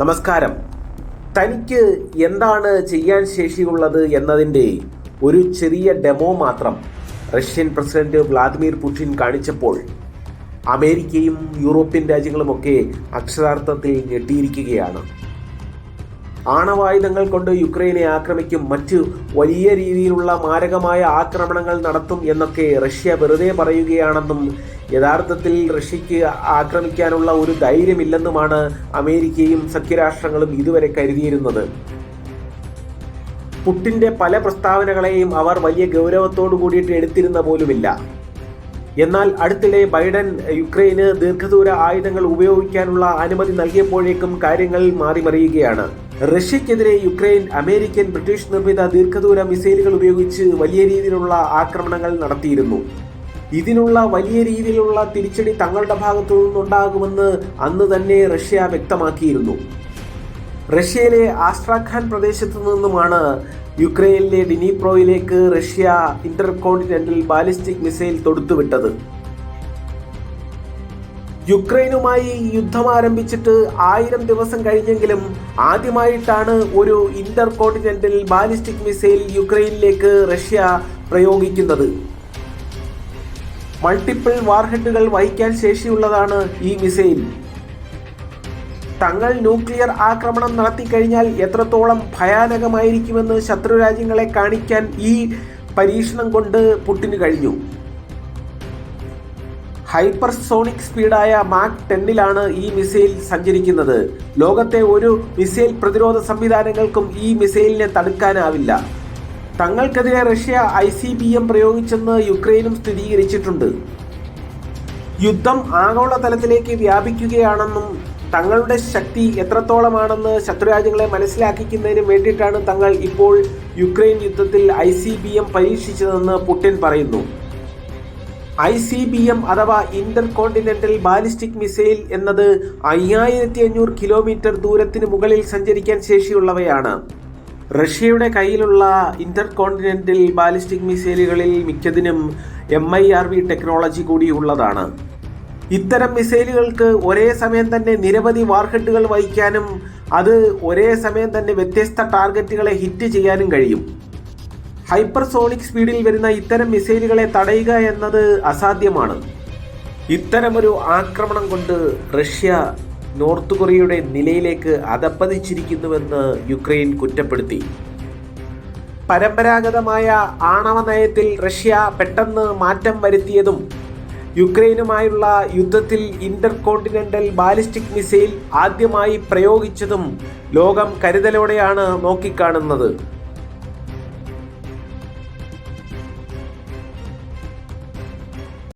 നമസ്കാരം. തനിക്ക് എന്താണ് ചെയ്യാൻ ശേഷിയുള്ളത് എന്നതിന്റെ ഒരു ചെറിയ ഡെമോ മാത്രം റഷ്യൻ പ്രസിഡന്റ് വ്ളാദിമിർ പുടിൻ കാണിച്ചപ്പോൾ അമേരിക്കയും യൂറോപ്യൻ രാജ്യങ്ങളുമൊക്കെ അക്ഷരാർത്ഥത്തെ ഞെട്ടിയിരിക്കുകയാണ്. ആണവായുധങ്ങൾ കൊണ്ട് യുക്രൈനെ ആക്രമിക്കും. മറ്റ് വലിയ രീതിയിലുള്ള മാരകമായ ആക്രമണങ്ങൾ നടത്തും എന്നൊക്കെ റഷ്യ വെറുതെ പറയുകയാണെന്നും യഥാർത്ഥത്തിൽ റഷ്യക്ക് ആക്രമിക്കാനുള്ള ഒരു ധൈര്യമില്ലെന്നുമാണ് അമേരിക്കയും സഖ്യരാഷ്ട്രങ്ങളും ഇതുവരെ കരുതിയിരുന്നത്. പുട്ടിന്റെ പല പ്രസ്താവനകളെയും അവർ വലിയ ഗൗരവത്തോടു കൂടിയിട്ട് എടുത്തിരുന്ന പോലുമില്ല. എന്നാൽ അടുത്തിടെ ബൈഡൻ യുക്രൈന് ദീർഘദൂര ആയുധങ്ങൾ ഉപയോഗിക്കാനുള്ള അനുമതി നൽകിയപ്പോഴേക്കും കാര്യങ്ങൾ മാറിമറിയുകയാണ്. റഷ്യക്കെതിരെ യുക്രൈൻ അമേരിക്കൻ ബ്രിട്ടീഷ് നിർമ്മിത ദീർഘദൂര മിസൈലുകൾ ഉപയോഗിച്ച് വലിയ രീതിയിലുള്ള ആക്രമണങ്ങൾ നടത്തിയിരുന്നു. ഇതിനുള്ള വലിയ രീതിയിലുള്ള തിരിച്ചടി തങ്ങളുടെ ഭാഗത്തു നിന്നുണ്ടാകുമെന്ന് അന്ന് തന്നെ റഷ്യ വ്യക്തമാക്കിയിരുന്നു. റഷ്യയിലെ ആസ്ട്രാഖാൻ പ്രദേശത്തു നിന്നുമാണ് യുക്രൈനിലെ ഡിനിപ്രോയിലേക്ക് Russia intercontinental ballistic missile തൊടുത്തുവിട്ടത്. യുക്രൈനുമായി യുദ്ധം ആരംഭിച്ചിട്ട് ആയിരം ദിവസം കഴിഞ്ഞെങ്കിലും ആദ്യമായിട്ടാണ് ഒരു ഇന്റർ കോണ്ടിനെന്റൽ ബാലിസ്റ്റിക് മിസൈൽ യുക്രൈനിലേക്ക് റഷ്യ പ്രയോഗിക്കുന്നത്. മൾട്ടിപ്പിൾ വാർഹെഡുകൾ വഹിക്കാൻ ശേഷിയുള്ളതാണ് ഈ മിസൈൽ. തങ്ങൾ ന്യൂക്ലിയർ ആക്രമണം നടത്തിക്കഴിഞ്ഞാൽ എത്രത്തോളം ഭയാനകമായിരിക്കുമെന്ന് ശത്രു രാജ്യങ്ങളെ കാണിക്കാൻ ഈ പരീക്ഷണം കൊണ്ട് പുട്ടിന് കഴിഞ്ഞു. ഹൈപ്പർസോണിക് സ്പീഡായ മാക് ടെന്നിലാണ് ഈ മിസൈൽ സഞ്ചരിക്കുന്നത്. ലോകത്തെ ഒരു മിസൈൽ പ്രതിരോധ സംവിധാനങ്ങൾക്കും ഈ മിസൈലിനെ തടുക്കാനാവില്ല. തങ്ങൾക്കെതിരെ Russia I C B M പ്രയോഗിച്ചെന്ന് യുക്രൈനും സ്ഥിരീകരിച്ചിട്ടുണ്ട്. യുദ്ധം ആഗോളതലത്തിലേക്ക് വ്യാപിക്കുകയാണെന്നും തങ്ങളുടെ ശക്തി എത്രത്തോളമാണെന്ന് ശത്രുരാജ്യങ്ങളെ മനസ്സിലാക്കിക്കുന്നതിന് വേണ്ടിയിട്ടാണ് തങ്ങൾ ഇപ്പോൾ യുക്രൈൻ യുദ്ധത്തിൽ ഐ പരീക്ഷിച്ചതെന്ന് പുടിൻ പറയുന്നു. ഐ സി ബി എം അഥവാ ഇന്റർ കോണ്ടിനെന്റൽ ബാലിസ്റ്റിക് മിസൈൽ എന്നത് അയ്യായിരത്തി അഞ്ഞൂറ് കിലോമീറ്റർ ദൂരത്തിന് മുകളിൽ സഞ്ചരിക്കാൻ ശേഷിയുള്ളവയാണ്. റഷ്യയുടെ കയ്യിലുള്ള ഇന്റർ കോണ്ടിനെന്റൽ ബാലിസ്റ്റിക് മിസൈലുകളിൽ മിക്കതിനും M I R V technology കൂടി ഉള്ളതാണ്. ഇത്തരം മിസൈലുകൾക്ക് ഒരേ സമയം തന്നെ നിരവധി വാർഹെഡുകൾ വഹിക്കാനും അത് ഒരേ സമയം തന്നെ വ്യത്യസ്ത ടാർഗറ്റുകളെ ഹിറ്റ് ചെയ്യാനും കഴിയും. ഹൈപ്പർസോണിക് സ്പീഡിൽ വരുന്ന ഇത്തരം മിസൈലുകളെ തടയുക എന്നത് അസാധ്യമാണ്. ഇത്തരമൊരു ആക്രമണം കൊണ്ട് റഷ്യ നോർത്ത് കൊറിയയുടെ നിലയിലേക്ക് അതപ്പതിച്ചിരിക്കുന്നുവെന്ന് യുക്രൈൻ കുറ്റപ്പെടുത്തി. പരമ്പരാഗതമായ ആണവ നയത്തിൽ റഷ്യ പെട്ടെന്ന് മാറ്റം വരുത്തിയതും യുക്രൈനുമായുള്ള യുദ്ധത്തിൽ ഇന്റർ കോണ്ടിനെന്റൽ ബാലിസ്റ്റിക് മിസൈൽ ആദ്യമായി പ്രയോഗിച്ചതും ലോകം കരുതലോടെയാണ് നോക്കിക്കാണുന്നത്.